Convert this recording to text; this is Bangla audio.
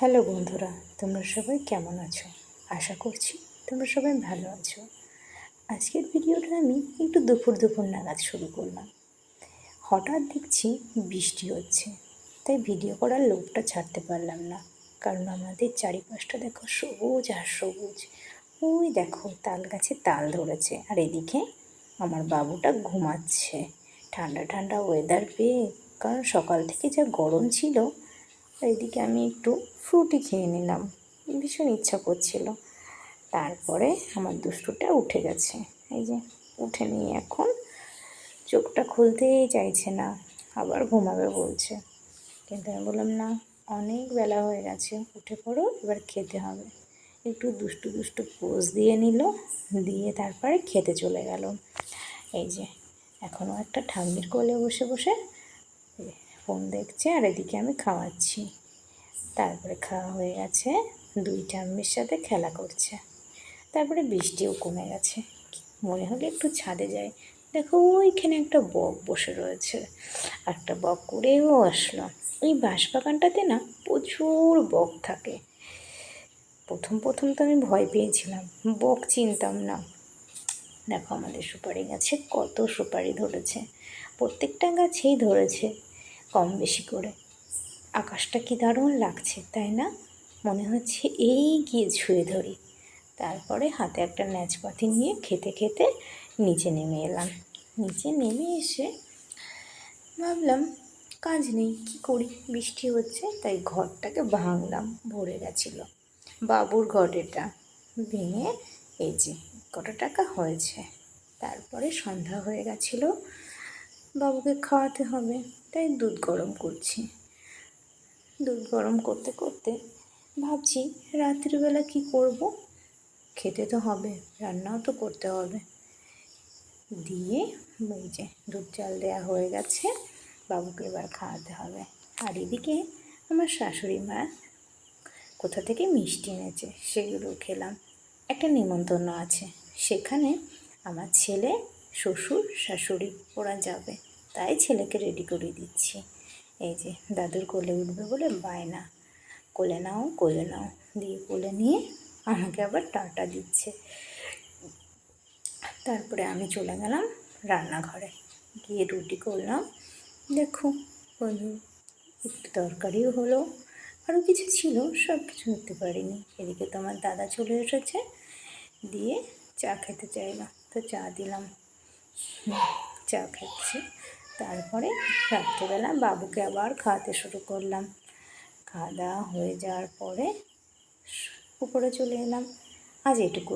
হ্যালো বন্ধুরা, তোমরা সবাই কেমন আছো? আশা করছি তোমরা সবাই ভালো আছো। আজকের ভিডিওটা আমি একটু দুপুর দুপুর নাগাদ শুরু করলাম। হঠাৎ দেখছি বৃষ্টি হচ্ছে, তাই ভিডিও করার লোভটা ছাড়তে পারলাম না। কারণ আমাদের চারিপাশটা দেখো সবুজ আর সবুজ। ওই দেখো, তাল গাছে তাল ধরেছে। আর এদিকে আমার বাবুটা ঘুমাচ্ছে। ঠান্ডা ঠান্ডা ওয়েদার পেয়ে, কারণ সকাল থেকে যা গরম ছিল এইদিকে আমি একটু ফ্রুটি খেয়ে নিলাম। ভীষণ ইচ্ছা করছিল। তারপরে আমার দুষ্টুটা উঠে গেছে। এই যে উঠে নিয়ে এখন চোখটা খুলতেই চাইছে না, আবার ঘুমাবে বলছে। কিন্তু আমি বললাম, না, অনেক বেলা হয়ে গেছে, উঠে পড়ো, এবার খেতে হবে। একটু দুষ্টু দুষ্টু পোজ দিয়ে নিল, দিয়ে তারপরে খেতে চলে গেল। এই যে এখনও একটা ঠাম্মির কোলে বসে বসে ফোন দেখছে আর এদিকে আমি খাওয়াচ্ছি। তারপরে খাওয়া হয়ে গেছে দুই ঠাম্মির সাথে খেলা করছে। তারপরে বৃষ্টিও কমে গেছে। মনে হলে একটু ছাদে যাই। দেখো ওইখানে একটা বক বসে রয়েছে। একটা বক করেও আসলো। এই বাঁশবাগানটাতে না প্রচুর বক থাকে। প্রথম প্রথম তো আমি ভয় পেয়েছিলাম। বক চিনতাম না। দেখো আমাদের সুপারি গাছে কত সুপারি ধরেছে। প্রত্যেকটা গাছেই ধরেছে। কম বেশি করে। আকাশটা কি দারুণ লাগছে, তাই না? মনে হচ্ছে এই গিয়ে ছুঁয়ে ধরি। তারপরে হাতে একটা ন্যাচপাতি নিয়ে খেতে খেতে নিচে নেমে এলাম। নিচে নেমে এসে ভাবলাম, কাজ নেই, কি করি? বৃষ্টি হচ্ছে, তাই ঘরটাকে ভাঙলাম, ভরে গেছিল। বাবুর ঘর এটা। ভেঙে এই যে কত টাকা হয়েছে? তারপরে সন্ধ্যা হয়ে গেছিল। বাবুকে খাওয়াতে হবে, তাই দুধ গরম করছি। দুধ গরম করতে করতে ভাবছি রাত্রিবেলা কি করব? খেতে তো হবে, রান্নাও তো করতে হবে। দিয়ে ওই যে দুধ চাল দেওয়া হয়ে গেছে, বাবুকে এবার খাওয়াতে হবে। আর এদিকে আমার শাশুড়ি মা কোথা থেকে মিষ্টি এনেছে, সেগুলো খেলাম। একটা নিমন্ত্রণ আছে, সেখানে আমার ছেলে শ্বশুর, শাশুড়ি, ওরা যাবে। তাই ছেলেকে রেডি করে দিচ্ছি। এই যে, দাদুর কোলে উঠবে বলে বায়না। কোলে নাও কোলে নাও। দিয়ে কোলে নিয়ে আমাকে আবার টাটা দিচ্ছে। তারপরে আমি চলে গেলাম রান্নাঘরে। গিয়ে রুটি করলাম। দেখো, বন্ধু, একটু তরকারিও হলো। আরও কিছু ছিল সব কিছু নিতে পারিনি। এদিকে তো আমার দাদা চলে এসেছে। দিয়ে চা খেতে চাইলাম তো চা দিলাম। চা খাচ্ছি। তারপরে রাত্রেবেলা বাবুকে আবার খাওয়াতে শুরু করলাম। খাওয়া দাওয়া হয়ে যাওয়ার পরে উপরে চলে এলাম। আজ এটুকুই।